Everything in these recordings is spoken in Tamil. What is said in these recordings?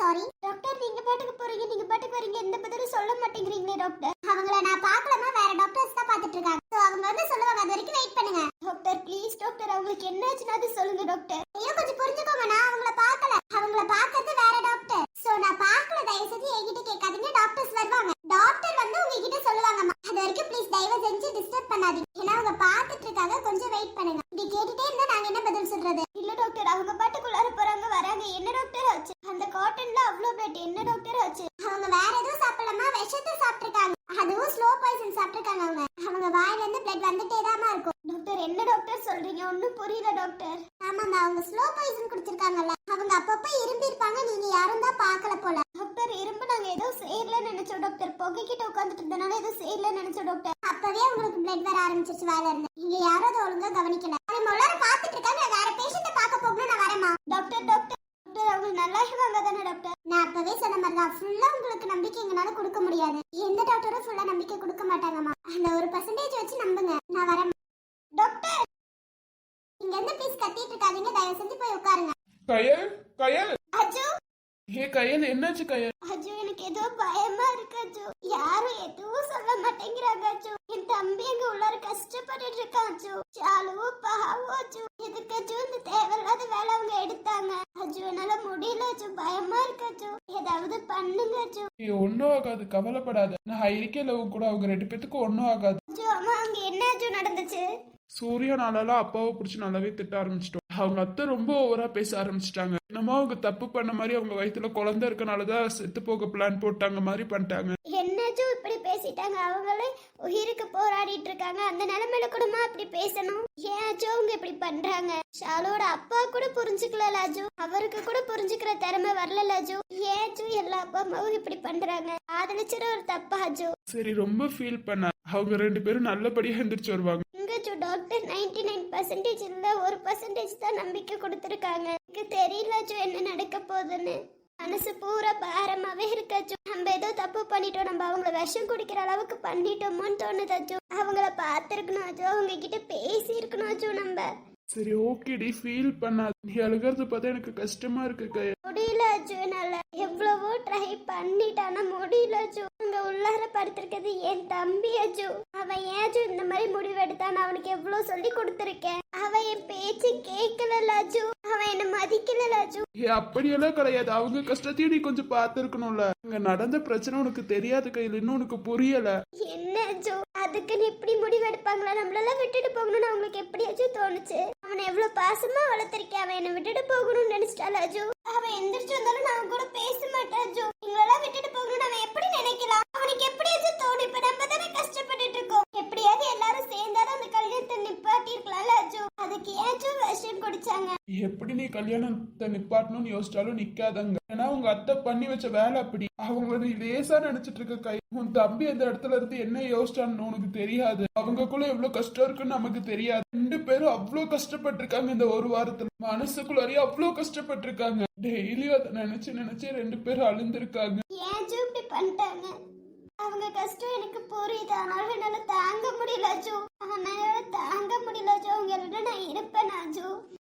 சாரி டாக்டர் நீங்க பாட்டுக்கு போறீங்க நீங்க பாட்டுக்கு வரீங்க எந்த பதிலும் சொல்ல மாட்டேங்கிறீங்களே டாக்டர் அவங்கள நான் பார்க்கலமா வேற டாக்டர்ஸ் தான் பார்த்துட்டு இருக்காங்க. So, அவங்க வந்து சொல்லுவாங்க அது வரைக்கும் வெயிட் பண்ணுங்க. டாக்டர் ப்ளீஸ் டாக்டர் அவங்களுக்கு என்னாச்சுன்னு அது சொல்லுங்க டாக்டர் ஐயோ கொஞ்சம் புரிஞ்சுக்கோங்க நான் அவங்கள பார்க்கல. அவங்கள பார்க்கறது வேற டாக்டர் சோ நான் பார்க்கல தயவு செஞ்சு என்கிட்ட கேட்காதீங்க டாக்டர்ஸ் வருவாங்க. டாக்டர் வந்து உங்ககிட்ட சொல்லுவாங்கம்மா அது வரைக்கும் ப்ளீஸ் தயவு செஞ்சு டிஸ்டர்ப் பண்ணாதீங்க. ஏன்னா அவங்க பார்த்துட்டு இருக்காங்க கொஞ்சம் வெயிட் பண்ணுங்க. இப்படி கேட்டுட்டே இருந்தா நாங்க என்ன பதில் சொல்றது இல்ல டாக்டர் அவங்க பாட்டுக்குள்ளார போறாங்க வராங்க என்ன டாக்டர் ஆச்சு அந்த காட்டன்ல அவ்வளவு பிளட் என்ன டாக்டர் ஆச்சு அவங்க வேற எதுவும் சாப்பிடலாமா விஷத்தை சாப்பிட்டிருக்காங்க அதுவும் ஸ்லோ பாய்சன் சாப்பிட்டிருக்காங்க அவங்க அவங்க வாயில இருந்து பிளட் வந்துட்டே தான் இருக்கும் டாக்டர் என்ன டாக்டர் சொல்றீங்க ஒண்ணும் புரியல டாக்டர் ஆமாமா அவங்க ஸ்லோ பாய்சன் குடிச்சிருக்காங்கல்ல அவங்க அப்பப்ப இரும்பி இருப்பாங்க நீங்க யாரும் தான் பார்க்கல போல. டாக்டர் இரும்பு நாங்க ஏதோ சேரல நினைச்சோம் டாக்டர். புகை உட்காந்துட்டு இருந்தனால ஏதோ சேரல நினைச்சோம் டாக்டர். அப்பவே உங்களுக்கு பிளட் வர ஆரம்பிச்சிருச்சு வேலை இருந்து. நீங்க யாரும் அதை ஒழுங்கா கவனிக்கல அவங்க எல்லாரும் பார்த்துட்டு இருக்காங்க நான் வேற பேஷண்ட பார்க்க போகணும் நான் வரேமா டாக்டர் டாக்டர் டாக்டர் அவங்க நல்லா இருக்காங்க தானே டாக்டர் நான் அப்பவே சொன்ன மாதிரி தான் ஃபுல்லா உங்களுக்கு நம்பிக்கை எங்களால கொடுக்க முடியாது எந்த டாக்டரும் ஃபுல்லா நம்பிக்கை கொடுக்க மாட்டாங்கம்மா அந்த ஒரு பர்சன்டேஜ் வச்சு நம்புங்க நான் வரேன் டாக்டர் இங்க இருந்து ப்ளீஸ் கத்திட்டு இருக்காதீங்க தயவு செஞ்சு போய் உட்காருங்க கயல் கயல் அஜு ஏ கயல் என்னாச்சு அஜு எனக்கு ஏதோ பயமா இருக்கு அஜு. யாரும் எதுவும் சொல்ல மாட்டேங்கிறாங்க அஜு. என் தம்பி எங்க உள்ளார கஷ்டப்பட்டுட்டு இருக்கான் அஜு. சாலுவோ பாவோ அஜு. எதுக்கு அஜு? இந்த தேவையில்லாத வேலை அவங்க எடுத்தாங்க. அஜு என்னால முடியல அஜு. பயமா இருக்கு அஜு. ஏதாவது பண்ணுங்க அஜு. நீ ஆகாது கவலைப்படாத. நான் இருக்கேன் உன் கூட அவங்க ரெண்டு பேத்துக்கும் ஒன்றும் ஆகாது. அஜு அம்மா அங்க என்ன அஜு நடந்துச்சு? சூர்யா நாளெல்லாம் அப்பாவை பிடிச்சி நல்லாவே திட்ட ஆரம்பிச்சிட்டோம். அவங்க அத்தை ரொம்ப ஓவரா பேச ஆரம்பிச்சிட்டாங்க. என்னமோ அவங்க தப்பு பண்ண மாதிரி அவங்க வயித்துல குழந்தை இருக்கனாலதான் செத்து போக பிளான் போட்டாங்க மாதிரி பண்ணிட்டாங்க. என்னாச்சும் இப்படி பேசிட்டாங்க. அவங்களே உயிருக்கு போராடிட்டு இருக்காங்க. அந்த நிலைமையில கூடமா அப்படி பேசணும்? ஏன் அஜு அவங்க இப்படி பண்றாங்க? ஷாலோட அப்பா கூட புரிஞ்சுக்கல அஜு அவருக்கு கூட புரிஞ்சுக்கிற திறமை வரல அஜு ஏன் அஜு எல்லா அப்பா அம்மாவும் இப்படி பண்றாங்க? காதலிச்சிட ஒரு தப்பா அஜு. சரி ரொம்ப ஃபீல் பண்ண. அவங்க ரெண்டு பேரும் நல்லபடியா எந்திரிச்சு வருவாங்க. இங்க அஜு டாக்டர் நைன்டி நைன் பர்சன்டேஜ் இல்ல ஒரு பர்சன்டேஜ் தான் நம்பிக்கை கொடுத்துருக்காங்க. எனக்கு தெரியல அஜு என்ன நடக்க போகுதுன்னு. மனசு பூரா பாரமாவே இருக்கு அஜு நம்ம ஏதோ தப்பு பண்ணிட்டோம் நம்ம அவங்கள விஷம் குடிக்கிற அளவுக்கு பண்ணிட்டோமோன்னு தோணுது அஜு அவங்கள பார்த்துருக்கணும் அஜு அவங்க கிட்ட பேசி இருக்கணும் அஜு நம்ம. சரி ஓகேடி ஃபீல் பண்ணாத. நீ அழுகிறது பார்த்தா எனக்கு கஷ்டமா இருக்கு முடியல அஜு என்னால. எவ்வளவோ ட்ரை பண்ணிட்டானா முடியல அஜு அங்க உள்ளார படுத்திருக்கிறது என் தம்பி அஜு அவன் ஏன் அஜு இந்த மாதிரி முடிவெடுத்தான் நான் அவனுக்கு எவ்வளவு சொல்லி கொடுத்துருக்கேன். அவன் என் பேச்சு கேட்கல அஜு அவன் என்ன மதிக்கல ஏ அப்படியெல்லாம் கிடையாது. அவங்க கஷ்டத்தையும் நீ கொஞ்சம் பார்த்துருக்கணும்ல. அங்க நடந்த பிரச்சனை உனக்கு தெரியாது கையில் இன்னும் உனக்கு புரியல. என்ன அஜு அதுக்குன்னு இப்படி முடிவெடுப்பாங்களா நம்மளெல்லாம் விட்டுட்டு போகணும்னு அவங்களுக்கு எப்படியாச்சும் தோணுச்சு? அவனை எவ்வளவு பாசமா வளர்த்திருக்கேன் அவன் என்ன விட்டுட்டு போகணும்னு நினைச்சிட்டாள் அஜு? அவன் எந்திரிச்சு வந்தாலும் நான் கூட பேச மாட்டேன் அஜு. எங்களெல்லாம் விட்டுட்டு போகணும்னு அவன் எப்படி நினைக்கலாம் அவனுக்கு எப்படியாச்சும் தோணும்? இப்ப நம்ம தானே கஷ்டப்பட்டு எப்படியாவது எல்லாரும் சேர்ந்தாதான் அந்த கல்யாணத்தை நிப்பாட்டி இருக்கலாம்ல அஜு? அதுக்கு ஏச்சும் விஷம் குடிச்சாங்க? எப்படி நீ கல்யாணத்தை நிப்பாட்டணும்னு யோசிச்சாலும் நிக்காதங்க. ஏன்னா உங்க அத்தை பண்ணி வச்ச வேலை அப்படி. அவங்க நீ லேசா நினைச்சிட்டு இருக்க கை. உன் தம்பி அந்த இடத்துல இருந்து என்ன யோசிச்சான்னு உனக்கு தெரியாது. அவங்கக்குள்ள எவ்வளவு கஷ்டம் இருக்குன்னு நமக்கு தெரியாது. ரெண்டு பேரும் அவ்வளவு கஷ்டப்பட்டிருக்காங்க இந்த ஒரு வாரத்துல. மனசுக்குள்ளாரியே அவ்வளவு கஷ்டப்பட்டிருக்காங்க. டெய்லியும் அதை நினைச்சு நினைச்சு ரெண்டு பேரும் அழுந்திருக்காங்க ஏன் அஜு இப்படி பண்ணிட்டாங்க அவங்க கஷ்டம் எனக்கு புரியுது. ஆனாலும் என்னால தாங்க முடியல அஜு. என்னால தாங்க முடியல அஜு. அவங்க எல்லாம் நான் இருப்பேன் அஜு.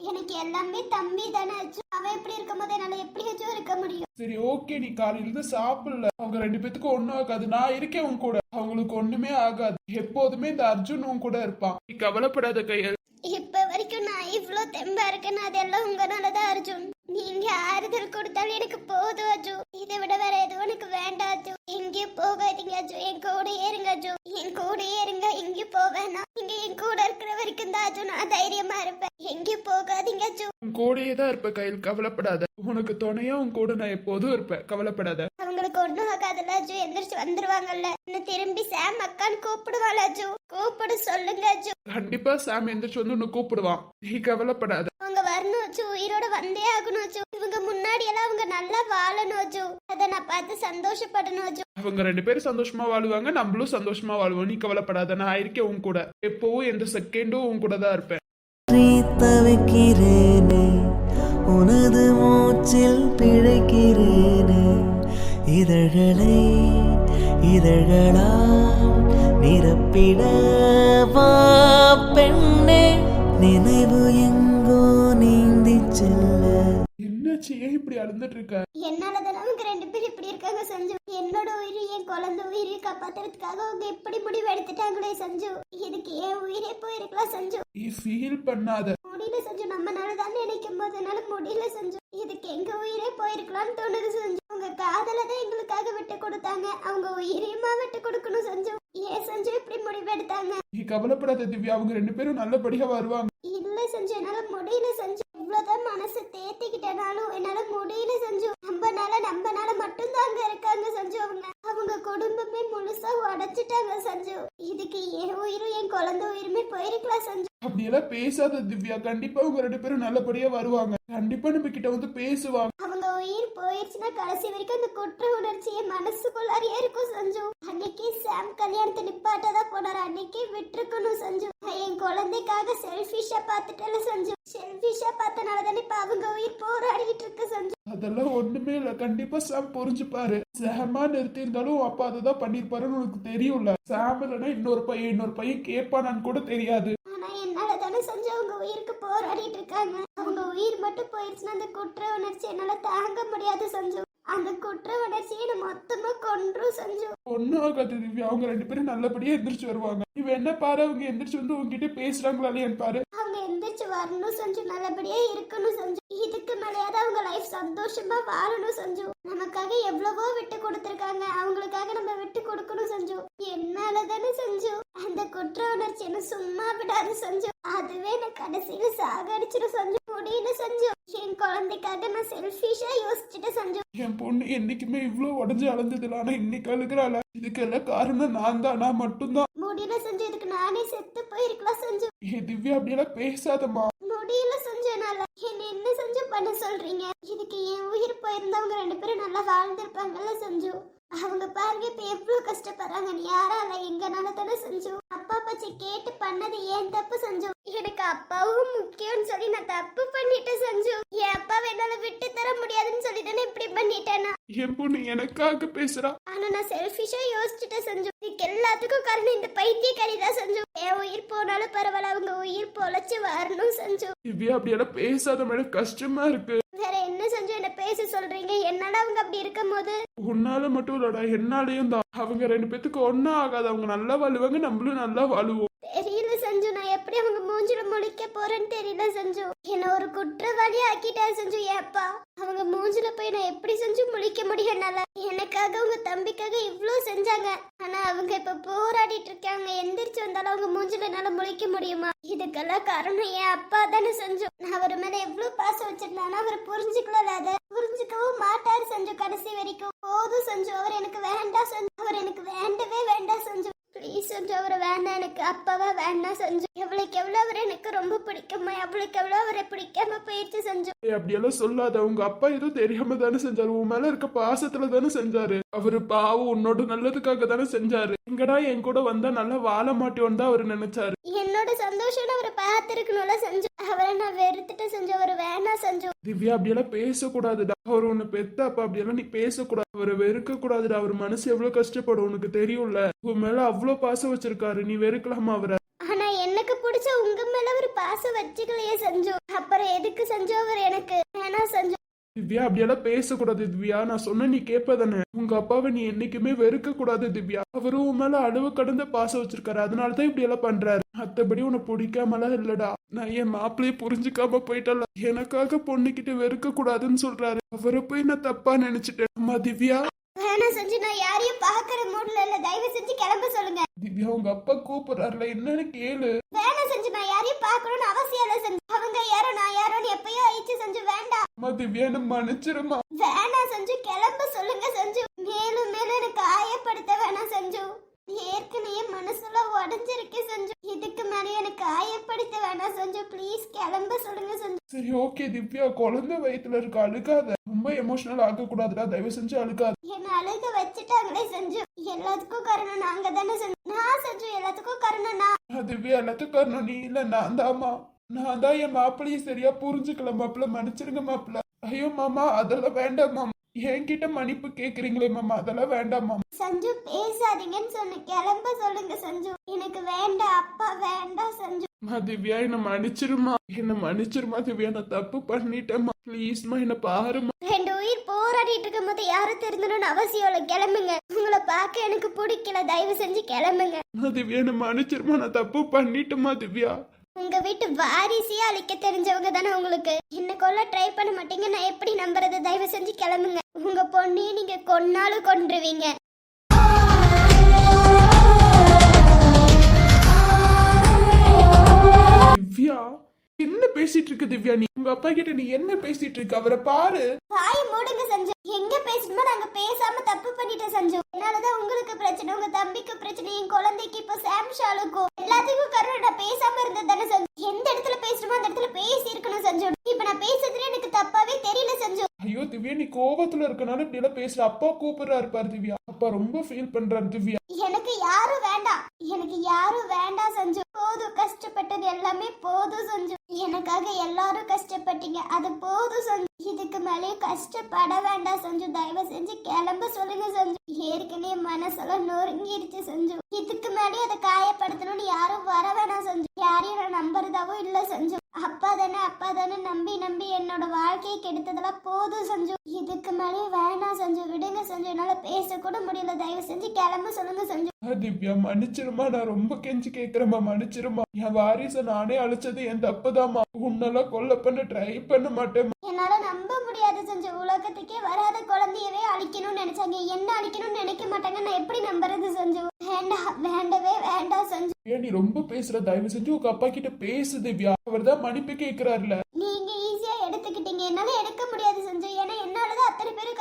எனக்கு எல்லாமே தம்பி தானே அஜு. அவன் எப்படி இருக்கும் போது என்னால எப்படி அஜு இருக்க முடியும்? சரி ஓகே நீ காலையில இருந்து சாப்பிடல. அவங்க ரெண்டு பேத்துக்கும் ஒண்ணும் ஆகாது. நான் இருக்கேன் உன் கூட. அவங்களுக்கு ஒண்ணுமே ஆகாது. எப்போதுமே இந்த அர்ஜுன் உன் கூட இருப்பான். நீ கவலைப்படாத கையல் இப்ப வரைக்கும் நான் இவ்ளோ தெம்பா இருக்கேன்னு அதெல்லாம் உங்களால தான் அர்ஜுன். நீங்க ஆறுதல் கொடுத்தாலும் எனக்கு போதும் அஜு. இதை விட வேற எதுவும் எனக்கு வேண்டாம் அஜு. எங்கேயும் போகாதீங்க அஜு. என் கூடயே இருங்க அஜு. என் கூடயே இருங்க எங்கேயும் போவேனா? நீங்க என் கூட இருக்கிற வரைக்கும் தான் அஜு நான் தைரியமா இருப்பேன். எங்கேயும் போகாதீங்க அஜு. உன் கூடயே தான் இருப்ப கையில். கவலைப்படாத. உனக்கு துணையா உன் கூட நான் எப்போதும் இருப்பேன். கவலைப்படாத. அவங்களுக்கு ஒண்ணும் ஆகாதுல்ல அஜு. எந்திரிச்சு வந்துருவாங்கல்ல. திரும்பி சாம் அக்கான்னு கூப்பிடுவாள் அஜு. கூப்பிடு சொல்லுங்க அஜு கண்டிப்பா சாம் எந்திரிச்சு வந்து உன்னை கூப்பிடுவான். நீ கவலைப்படாத. அவங்க வரணும் அஜு உயிரோட வந்தே ஆகணும் அஜு இவங்க முன்னாடி எல்லாம் அவங்க நல்லா வாழணும் அஜு அதை நான் பார்த்து சந்தோஷப்படணும் அஜு அவங்க ரெண்டு பேரும் சந்தோஷமா வாழுவாங்க நம்மளும் சந்தோஷமா வாழ்வோம். நீ கவலைப்படாத நான் இருக்கேன் உன் கூட. எப்பவும் எந்த செகண்டும் உன் கூட தான் இருப்பேன். தவிக்கிறேனே உனது மூச்சில் பிழைக்கிறேனே இதழ்களை இதழ்களால் நிரப்பிடவா பெண்ணே. நினைவு எங்கோ நீந்தி செல்ல. என்னாச்சு? ஏன் இப்படி அழுந்துட்டு இருக்க என்னாலதான் அவங்க ரெண்டு பேரும் இப்படி இருக்காங்க சஞ்சு. என்னோட உயிர் என் குழந்தை உயிரை காப்பாத்துறதுக்காக அவங்க இப்படி முடிவு எடுத்துட்டாங்களே சஞ்சு. இதுக்கு என் உயிரே போயிருக்கலாம் சஞ்சு. நீ ஃபீல் பண்ணாத. முடியல சஞ்சு. நம்மனால தான் நினைக்கும் போது என்னால முடியல சஞ்சு. இதுக்கு எங்க உயிரே போயிருக்கலாம்னு தோணுது சஞ்சு. அவங்க காதல தான் எங்களுக்காக விட்டு கொடுத்தாங்க. அவங்க உயிரையுமா விட்டு கொடுக்கணும் சஞ்சு? ஏன் சஞ்சு இப்படி முடிவு எடுத்தாங்க நீ கவலைப்படாத திவ்யா. அவங்க ரெண்டு பேரும் நல்லபடியா வருவாங்க. இல்ல சஞ்சு என்னால முடியல சஞ்சு. இவ்வளவுதான் மனசு தேத்திக்கிட்டனாலும் என்னால முடியல சஞ்சு. நம்பனால நம்பனால மட்டும்தான் அங்க இருக்காங்க சஞ்சு. அவங்க அவங்க குடும்பமே முழுசா உடைச்சிட்டாங்க சஞ்சு. இதுக்கு என் உயிரும் என் குழந்தை உயிருமே போயிருக்கலாம் சஞ்சு. அப்படியெல்லாம் பேசாத திவ்யா. கண்டிப்பா அவங்க ரெண்டு பேரும் நல்லபடியா வருவாங்க. கண்டிப்பா நம்ம கிட்ட வந்து பேசுவாங்க. அவங்க உயிர் போயிருச்சுன்னா கடைசி வரைக்கும் அந்த குற்ற உணர்ச்சி என் மனசுக்குள்ளாரியே இருக்கும் சஞ்சு. அன்னைக்கு சாம் கல்யாணத்தை நிப்பாட்டதான் போனாரு. அன்னைக்கே விட்டுருக்கணும் சஞ்சு. என் குழந்தைக்காக செல்ஃபிஷா பார்த்துட்டல சஞ்சு. செல்ஃபிஷா பார்த்தனால தானே இப்ப அவங்க உயிர் போராடிட்டு இருக்கு சஞ்சு. அதெல்லாம் ஒண்ணுமே இல்ல. கண்டிப்பா சாம் புரிஞ்சுப்பாரு. சாமா நிறுத்தி இருந்தாலும் உன் அப்பா அதுதான் பண்ணிருப்பாருன்னு உனக்கு தெரியும்ல. சாம் இல்லைன்னா இன்னொரு பையன் இன்னொரு பையன் கேட்பானான்னு கூட தெரியாது. ஆனா என்னால தானே சஞ்சு அவங்க உயிருக்கு போராடிட்டு இருக்காங்க. அவங்க உயிர் மட்டும் போயிருச்சுன்னா அந்த குற்ற உணர்ச்சி என்னால தாங்க முடியாது சஞ்சு. அந்த குற்ற உணர்ச்சியை நம்ம மொத்தமா கொன்று செஞ்சோம். ஒன்னும் ஆகாது திவ்யா அவங்க ரெண்டு பேரும் நல்லபடியா எந்திரிச்சு வருவாங்க. நீ என்ன பாரு அவங்க எந்திரிச்சு வந்து உங்ககிட்ட பேசுறாங்களா இல்லையான்னு பாரு. வரணும் சஞ்சு நல்லபடியா இருக்கணும் சஞ்சு. இதுக்கு மேலேயாவது அவங்க லைஃப் சந்தோஷமா வாழணும் சஞ்சு. நமக்காக எவ்வளவோ விட்டு கொடுத்துருக்காங்க. அவங்களுக்காக நம்ம விட்டு கொடுக்கணும் சஞ்சு. என்னால தானே சஞ்சு. அந்த குற்ற உணர்ச்சி என்ன சும்மா விடாது செஞ்சு. அதுவே நான் கடைசியில சாகடிச்சிடும் சஞ்சு. முடியல செஞ்சு. என் குழந்தைக்காக நான் செல்ஃபிஷா யோசிச்சுட்டு செஞ்சு. என் பொண்ணு என்னைக்குமே இவ்வளவு உடஞ்சு அளந்ததுல ஆனா இன்னைக்கு அழுகிறாள? இதுக்கெல்லாம் காரணம் நான் தான்? நான் மட்டும்தான். முடியல சஞ்சு. இதுக்கு நானே செத்து போயிருக்கலாம் சஞ்சு. ஏ திவ்யா அப்படியெல்லாம் பேசாதம்மா. முடியல சஞ்சு என்னால. என்ன என்ன சஞ்சு பண்ண சொல்றீங்க? என் உயிர் போயிருந்தவங்க ரெண்டு பேரும் நல்லா வாழ்ந்திருப்பாங்கல்ல சஞ்சு. அவங்க பாருங்க இப்ப எவ்வளவு கஷ்டப்படுறாங்க. நீ யாரால எங்கனால தானே செஞ்சு? அப்பா பச்சி கேட்டு பண்ணது ஏன் தப்பு செஞ்சு? எனக்கு அப்பாவும் முக்கியம்னு சொல்லி நான் தப்பு பண்ணிட்டேன் செஞ்சு. என் அப்பாவை என்னால விட்டு தர முடியாதுன்னு சொல்லிட்டு இப்படி பண்ணிட்டேனா? என் பொண்ணு எனக்காக பேசுறா. ஆனா நான் செல்ஃபிஷா யோசிச்சுட்டு செஞ்சு. இதுக்கு எல்லாத்துக்கும் காரணம் இந்த பைத்தியக்காரி தான் செஞ்சு. என் உயிர் போனாலும் பரவாயில்ல அவங்க உயிர் பொழைச்சு வரணும் செஞ்சு. திவ்யா அப்படியெல்லாம் பேசாத மேடம் கஷ்டமா இருக்கு. வேற என்ன செஞ்சு என்ன பேச சொல்றீங்க? என்னால அவங்க அப்படி இருக்கும் போது உன்னால மட்டும் இல்லடா என்னாலையும் தான். அவங்க ரெண்டு பேத்துக்கு ஒன்னும் ஆகாது. அவங்க நல்லா வாழுவாங்க நம்மளும் நல்லா வாழுவோம். தெரியல எப்படி அவங்க மூஞ்சில முழிக்க போறேன்னு தெரியல செஞ்சு. என்ன ஒரு குற்றவாளி ஆக்கிட்டா செஞ்சு ஏப்பா? அவங்க மூஞ்சில போய் நான் எப்படி செஞ்சு முழிக்க முடியும் என்னால? எனக்காக உங்க தம்பிக்காக இவ்வளவு செஞ்சாங்க. ஆனா அவங்க இப்ப போராடிட்டு இருக்காங்க. எந்திரிச்சு வந்தாலும் அவங்க மூஞ்சில என்னால முழிக்க முடியுமா? இதுக்கெல்லாம் காரணம் என் அப்பா தானே செஞ்சு. நான் அவர் மேல எவ்வளவு பாசம் வச்சிருந்தானா அவர் புரிஞ்சுக்கல அதை. புரிஞ்சுக்கவும் மாட்டாரு செஞ்சு கடைசி வரைக்கும். போதும் செஞ்சு அவர் எனக்கு வேண்டாம் செஞ்சு. அவர் எனக்கு வேண்டவே வேண்டாம் செஞ்சு. ப்ளீஸ் செஞ்சு அவரை வேண்டாம் எனக்கு அப்பாவா வேண்டாம் செஞ்சு. எவ்வளவுக்கு எவ்வளவு அவர் எனக்கு ரொம்ப பிடிக்குமா எவ்வளவுக்கு எவ்வளவு அவரை பிடிக்காம போயிடுச்சு செஞ்சு. ஏய், அப்படியெல்லாம் சொல்லாத. உங்க அப்பா ஏதோ தெரியாம தானே செஞ்சாரு. உன் மேல இருக்க பாசத்துல தானே செஞ்சாரு. அவரு பாவம் உன்னோட நல்லதுக்காக தானே செஞ்சாரு. எங்கடா என் கூட வந்தா நல்லா வாழ மாட்டோன்னு தான் அவரு நினைச்சாரு. என்னோட சந்தோஷம் அவரை பார்த்துருக்கணும்ல செஞ்சு. அவரை நான் வெறுத்துட்டு செஞ்சு. அவர் வேணாம் செஞ்சு. திவ்யா அப்படியெல்லாம் பேசக்கூடாதுடா. அவர் உன்னை பெத்த அப்ப அப்படியெல்லாம் நீ பேசக்கூடாது. அவரை வெறுக்க கூடாதுடா அவர் மனசு எவ்வளவு கஷ்டப்படும் உனக்கு தெரியும்ல? உன் மேல அவ்வளவு பாசம் வச்சிருக்காரு. நீ வெறுக்கலாமா அவரை. ஆனா எனக்கு பிடிச்ச உங்க மேல ஒரு பாசம் வச்சுக்கலையே செஞ்சோம் அப்புறம் எதுக்கு செஞ்சு? அவர் எனக்கு வேணாம் செஞ்சோம் திவ்யா அப்படியெல்லாம் பேசக்கூடாது திவ்யா. நான் சொன்ன நீ கேட்பதானே உங்க அப்பாவை நீ என்னைக்குமே வெறுக்க கூடாது திவ்யா. அவரு உன் மேல அளவு கடந்த பாசம் வச்சிருக்காரு. அதனாலதான் இப்படி எல்லாம் பண்றாரு. மத்தபடி உன்னை பிடிக்காமலாம் இல்லடா. நான் என் மாப்பிள்ளைய புரிஞ்சுக்காம போயிட்டல எனக்காக பொண்ணுகிட்ட வெறுக்க கூடாதுன்னு சொல்றாரு. அவரை போய் நான் தப்பா நினைச்சிட்டேன். அம்மா திவ்யா. வேணாம் செஞ்சு நான் யாரையும் பாக்குற மூட்ல இல்ல. தயவு செஞ்சு கிளம்ப சொல்லுங்க. திவ்யா உங்க அப்பா கூப்பிடுறாருல. என்னன்னு கேளு. செஞ்சு நான் யாரையும் பார்க்கணும்னு அவசியம் இல்லை செஞ்சு. அவங்க யாரோ நான் யாரோன்னு எப்பயோ ஆயிடுச்சு செஞ்சு வேண்டாம். அம்மா திவ்யா என்ன மன்னிச்சிருமா வேணாம் செஞ்சு கிளம்ப சொல்லுங்க செஞ்சு. மேலும் மேலும் எனக்கு காயப்படுத்த வேணாம் செஞ்சு. ஏற்கனவே மனசுல உடஞ்சிருக்கு சஞ்சு. இதுக்கு மேலே எனக்கு காயப்படுத்த வேணாம் சஞ்சு. ப்ளீஸ் கிளம்ப சொல்லுங்க சஞ்சு. சரி ஓகே திவ்யா. குழந்தை வயித்துல இருக்க அழுகாத. ரொம்ப எமோஷனல் ஆக கூடாதுடா தயவு செஞ்சு அழுகாத என்ன அழுக வச்சுட்டாங்களே சஞ்சு. எல்லாத்துக்கும் காரணம் நாங்க தானே சஞ்சு நான் சஞ்சு எல்லாத்துக்கும் காரணம் நான் நான் திவ்யா எல்லாத்துக்கும் காரணம் நீ இல்ல நான் தாமா நான் தான் என் மாப்பிள்ளைய சரியா புரிஞ்சுக்கல மாப்பிள்ள. மன்னிச்சிருங்க மாப்பிள்ள. ஐயோ மாமா அதெல்லாம் வேண்டாம் மாமா. என்கிட்ட மன்னிப்பு கேக்குறீங்களே மாமா? அதெல்லாம் வேண்டாம் மாமா. சஞ்சு பேசாதீங்கன்னு சொன்ன கிளம்ப சொல்லுங்க சஞ்சு. எனக்கு வேண்டாம் அப்பா வேண்டாம் சஞ்சு. மா திவ்யா என்ன மன்னிச்சிருமா? என்ன மன்னிச்சிருமா திவ்யா? நான் தப்பு பண்ணிட்டேம்மா ப்ளீஸ்மா என்ன பாருமா. ரெண்டு உயிர் போராடிட்டு இருக்கும் போது யாரும் தெரிஞ்சணும்னு அவசியம் இல்லை. கிளம்புங்க. உங்களை பார்க்க எனக்கு பிடிக்கல. தயவு செஞ்சு கிளம்புங்க. மா திவ்யா என்ன மன்னிச்சிருமா? நான் தப்பு பண்ணிட்டேமா திவ்யா. உங்க வீட்டு வாரிசையே அழிக்க தெரிஞ்சவங்க தானே உங்களுக்கு. என்ன கொல்ல ட்ரை பண்ண மாட்டீங்க. நான் எப்படி நம்புறது? தயவு செஞ்சு கிளம்புங்க. உங்க பொண்ணையும் நீங்க கொன்னாலும் கொன்றுவீங்க. திவ்யா என்ன பேசிட்டு இருக்க திவ்யா நீ? உங்க அப்பா கிட்ட நீ என்ன பேசிட்டு இருக்க அவரை பாரு. வாய் மூடுங்க சஞ்சு. எங்க பேசணுமோ நாங்க பேசாம தப்பு பண்ணிட்டோம் சஞ்சு. என்னாலதான் உங்களுக்கு பிரச்சனை உங்க தம்பிக்கு பிரச்சனை என் குழந்தைக்கு இப்போ சாம் ஷாலுக்கும் எல்லாத்துக்கும் காரணம் நான் பேசாம இருந்தது தானே சஞ்சு. எந்த இடத்துல பேசணுமோ அந்த இடத்துல பேசி இருக்கணும் சஞ்சு. இப்ப நான் பேசுறதுல எனக்கு தப்பாவே தெரியல ஐயோ திவ்யா நீ கோவத்துல இருக்கனால இப்படி எல்லாம் பேசுற அப்பா கூப்பிடுறாரு பாரு திவ்யா. அப்பா ரொம்ப ஃபீல் பண்றாரு திவ்யா. எனக்கு யாரும் வேண்டாம். எனக்கு யாரும் வேண்டாம் சஞ்சு. போதும் கஷ்டப்பட்டது எல்லாமே போதும் சஞ்சு. எனக்காக எல்லாரும் கஷ்டப்பட்டீங்க. அது போதும் சஞ்சு. இதுக்கு மேலே கஷ்டப்பட வேண்டாம் சஞ்சு. தயவு செஞ்சு கிளம்ப சொல்லுங்க சஞ்சு. ஏற்கனவே மனசெல்லாம் நொறுங்கிடுச்சு சஞ்சு. இதுக்கு மேலே அதை காயப்படுத்தணும்னு யாரும் வர வேணாம் சஞ்சு. யாரையும் நான் நம்புறதாவும் இல்லை சஞ்சு. அப்பா தானே அப்பா தானே நம்பி நம்பி என்னோட வாழ்க்கையை கெடுத்ததெல்லாம் போதும் சஞ்சு. இதுக்கு மேலே வேணாம் சஞ்சு விடுங்க சஞ்சு என்னால பேச கூட முடியல. தயவு செஞ்சு கிளம்ப சொல்லுங்க சஞ்சு. திவ்யா மன்னிச்சிருமா நான் ரொம்ப கெஞ்சி கேக்குறேம்மா மன்னிச்சிருமா. என் வாரிசை நானே அழிச்சது என் தப்புதாம்மா. உன்னெல்லாம் கொல்ல பண்ண ட்ரை பண்ண மாட்டேன் என்னால நம்ப முடியாது சஞ்சு. உலகத்துக்கே வராத குழந்தையவே அழிக்கணும்னு நினைச்சாங்க. என்ன அழிக்கணும்னு நினைக்க மாட்டாங்க. நான் எப்படி நம்புறது சஞ்சு? வேண்டாம் வேண்டவே வேண்டாம் சஞ்சு. நீ ரொம்ப பேசுற? தயவு செஞ்சு உங்க அப்பா கிட்ட பேசு திவ்யா. அவர் தான் மன்னிப்பு கேக்குறாருல நீங்க ஈஸியா எடுத்துக்கிட்டீங்க என்னால எடுக்க முடியாது சஞ்சு ஏன்னா என்னாலதான் அத்தனை பேரும்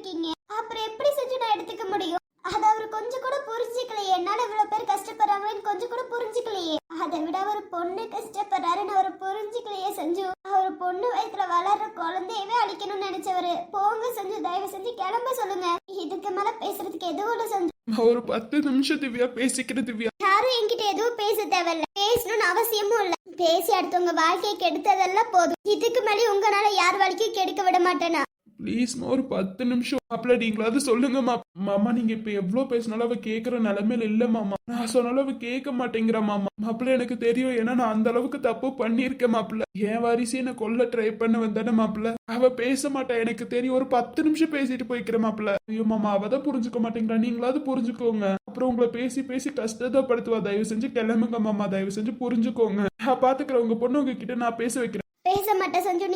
கஷ்டப்பட்டிருக்கீங்க அப்புறம் எப்படி செஞ்சு நான் எடுத்துக்க முடியும்? அதை அவர் கொஞ்சம் கூட புரிஞ்சுக்கலையே. என்னால இவ்வளவு பேர் கஷ்டப்படுறாங்கன்னு கொஞ்சம் கூட புரிஞ்சுக்கலையே. அதை விட அவர் பொண்ணு கஷ்டப்படுறாருன்னு அவர் புரிஞ்சுக்கலையே சஞ்சு. அவர் பொண்ணு வயித்துல வளர்ற குழந்தையவே அழிக்கணும்னு நினைச்சவரு. போங்க சஞ்சு. தயவு செஞ்சு கிளம்ப சொல்லுங்க. இதுக்கு மேல பேசுறதுக்கு எதுவும் இல்ல சஞ்சு. ஒரு பத்து நிமிஷம் திவ்யா பேசிக்கிறேன் திவ்யா. யாரும் என்கிட்ட எதுவும் பேச தேவையில்ல. பேசணும்னு அவசியமும் இல்ல. பேசி அடுத்தவங்க வாழ்க்கையை கெடுத்ததெல்லாம் போதும். இதுக்கு மேலே உங்களால யார் வாழ்க்கையும் கெடுக்க விட மாட்டேனா? ப்ளீஸ்மா ஒரு பத்து நிமிஷம் மாப்பிள்ள நீங்களாவது சொல்லுங்க மாமா நீங்க இப்ப எவ்வளவு பேசினாலும் அவ கேக்குற நிலைமையில இல்ல மாமா. நான் சொன்னாலும் அவ கேட்க மாட்டேங்கிறா மாமா. மாப்பிள்ள எனக்கு தெரியும். ஏன்னா நான் அந்த அளவுக்கு தப்பு பண்ணியிருக்கேன் மாப்பிள்ள. என் வாரிசு என்ன கொல்ல ட்ரை பண்ண வந்தானே மாப்பிள்ள. அவ பேச மாட்டா. எனக்கு தெரியும். ஒரு பத்து நிமிஷம் பேசிட்டு போய்க்கிற மாப்பிள்ள. ஐயோ மாமா அவ தான் புரிஞ்சுக்க மாட்டேங்கிறா. நீங்களாவது புரிஞ்சுக்கோங்க. அப்புறம் உங்களை பேசி பேசி கஷ்டத்தைப்படுத்துவா தயவு செஞ்சு கிளம்புங்க மாமா. தயவு செஞ்சு புரிஞ்சுக்கோங்க. நான் பாத்துக்கிறேன். உங்க பொண்ணு உங்ககிட்ட நான் பேச வைக்கிறேன்.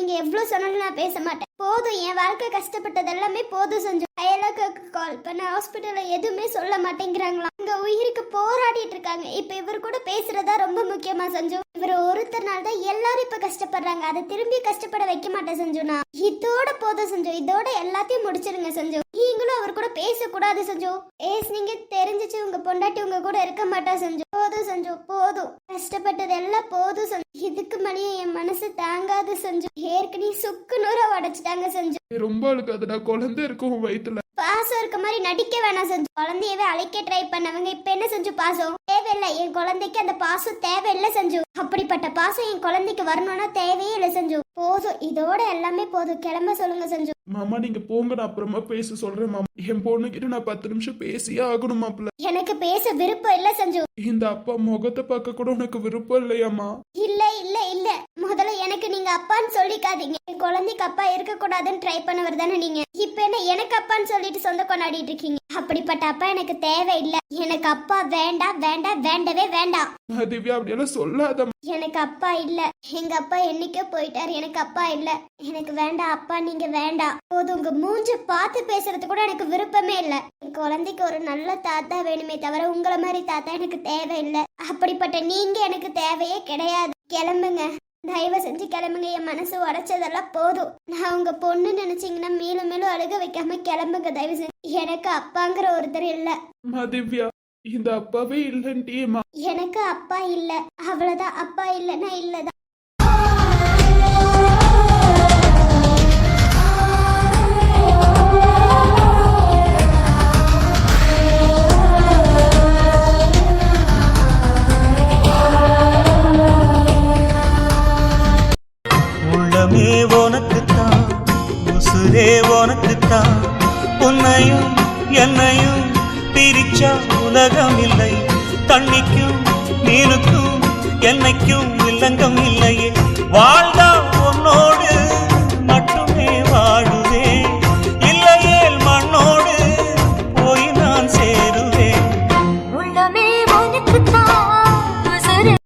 நீங்க எவ்வளவு சொன்னாலும் நான் பேச மாட்டேன். போதும் என் வாழ்க்கை கஷ்டப்பட்டது எல்லாமே போதும் செஞ்சு. அயலாக்கு கால் பண்ண ஹாஸ்பிட்டல்ல எதுவுமே சொல்ல மாட்டேங்கிறாங்களா இங்க உயிருக்கு போராடிட்டு இருக்காங்க. இப்ப இவர் கூட பேசுறதா ரொம்ப முக்கியமா செஞ்சு. இவர் ஒருத்தர்னால தான் எல்லாரும் இப்ப கஷ்டப்படுறாங்க. அதை திரும்பி கஷ்டப்பட வைக்க மாட்டேன் சஞ்சு நான் இதோட போதும் சஞ்சு. இதோட எல்லாத்தையும் முடிச்சிருங்க சஞ்சு. நீங்களும் அவர் கூட பேசக்கூடாது சஞ்சு. பேசுனீங்க தெரிஞ்சிச்சு உங்க பொண்டாட்டி உங்க கூட இருக்க மாட்டா சஞ்சு. போதும் சஞ்சு. போதும். கஷ்டப்பட்டது எல்லாம் போதும் சஞ்சு. இதுக்கு மணியே என் மனசு தாங்காது சஞ்சு. ஏற்கனவே சுக்கு நூற உடைச்சிட்டாங்க சஞ்சு. ரொம்ப அழுக்காதுடா குழந்தை இருக்கும் வயிற்றுல பாசம் இருக்க மாதிரி நடிக்க வேணாம் செஞ்சு. குழந்தையவே அழைக்க ட்ரை பண்ணவங்க. இப்ப என்ன செஞ்சு பாசம்? தேவையில்லை. என் குழந்தைக்கு அந்த பாசம் தேவையில்லை செஞ்சு. அப்படிப்பட்ட பாசம் என் குழந்தைக்கு வரணும்னா தேவையே இல்லை செஞ்சு. போதும். இதோட எல்லாமே போதும். கிளம்ப சொல்லுங்க செஞ்சு. மாமா நீங்க போங்க நான் அப்புறமா பேச சொல்றேன் மாமா. என் பொண்ணு கிட்ட நான் பத்து நிமிஷம் பேசியே ஆகணும் மாப்பிள்ள. எனக்கு பேச விருப்பம் இல்ல செஞ்சு. இந்த அப்பா முகத்தை பார்க்க கூட உனக்கு விருப்பம் இல்லையாம்மா? இல்ல இல்ல இல்ல. நீங்க அப்பான்னு சொல்லிக்காதீங்க. என் குழந்தைக்கு அப்பா இருக்க கூடாதுன்னு ட்ரை பண்ணவர் தானே நீங்க. இப்ப என்ன எனக்கு அப்பான்னு சொல்லிட்டு சொந்த கொண்டாடிட்டு இருக்கீங்க? அப்படிப்பட்ட அப்பா எனக்கு தேவையில்லை. எனக்கு அப்பா வேண்டாம் வேண்டாம் வேண்டவே வேண்டாம் திவ்யா அப்படியெல்லாம் சொல்லாத எனக்கு அப்பா இல்ல. எங்க அப்பா என்னைக்கோ போயிட்டாரு. எனக்கு அப்பா இல்ல. எனக்கு வேண்டாம் அப்பா நீங்க வேண்டாம். போதும் உங்க மூஞ்ச பார்த்து பேசுறது கூட எனக்கு விருப்பமே இல்ல. என் குழந்தைக்கு ஒரு நல்ல தாத்தா வேணுமே தவிர உங்களை மாதிரி தாத்தா எனக்கு தேவையில்லை. அப்படிப்பட்ட நீங்க எனக்கு தேவையே கிடையாது. கிளம்புங்க. தயவு செஞ்சு கிளம்புங்க. என் மனசு உடைச்சதெல்லாம் போதும். நான் உங்க பொண்ணு நினைச்சீங்கன்னா மேலும் மேலும் அழுக வைக்காம கிளம்புங்க தயவு செஞ்சு. எனக்கு அப்பாங்கிற ஒருத்தர் இல்ல. அம்மா திவ்யா இந்த அப்பாவே இல்லன்ட்டியேம்மா. எனக்கு அப்பா இல்ல. அவ்வளவுதான். அப்பா இல்லைன்னா இல்லதான். உனக்குத்தான் உன்னையும் என்னையும் பிரிச்சா உலகம் இல்லை தண்ணிக்கும் மீனுக்கும் என்னைக்கும் இல்லங்கம் இல்லையே. வாழ்தான்